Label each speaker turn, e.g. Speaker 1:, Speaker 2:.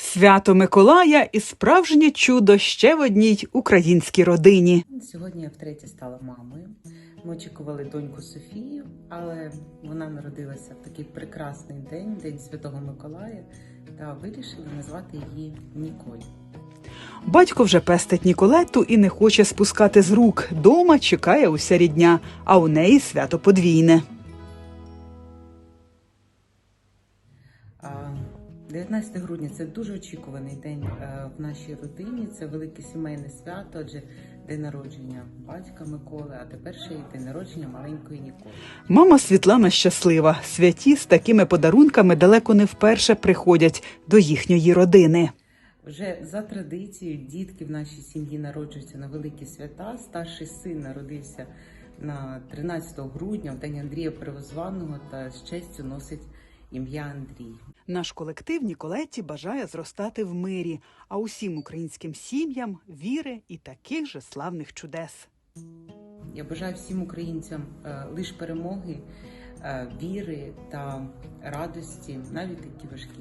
Speaker 1: Свято Миколая і справжнє чудо ще в одній українській родині.
Speaker 2: Сьогодні я втретє стала мамою. Ми очікували доньку Софію, але вона народилася в такий прекрасний день, День Святого Миколая, та вирішили назвати її Ніколь.
Speaker 1: Батько вже пестить Ніколету і не хоче спускати з рук. Дома чекає уся рідня, а у неї свято подвійне.
Speaker 2: 19 грудня це дуже очікуваний день е, в нашій родині. Це велике сімейне свято, адже день народження батька Миколи, а тепер ще й день народження маленької Ніколі.
Speaker 1: Мама Світлана щаслива. Святі з такими подарунками далеко не вперше приходять до їхньої родини.
Speaker 2: Вже за традицією дітки в нашій сім'ї народжуються на великі свята. Старший син народився на 13 грудня, в день Андрія Первозваного, та з честю носить ім'я Андрій.
Speaker 1: Наш колектив Ніколеті бажає зростати в мирі, а усім українським сім'ям віри і таких же славних чудес.
Speaker 2: Я бажаю всім українцям е, лише перемоги, е, віри та радості, навіть такі важкі.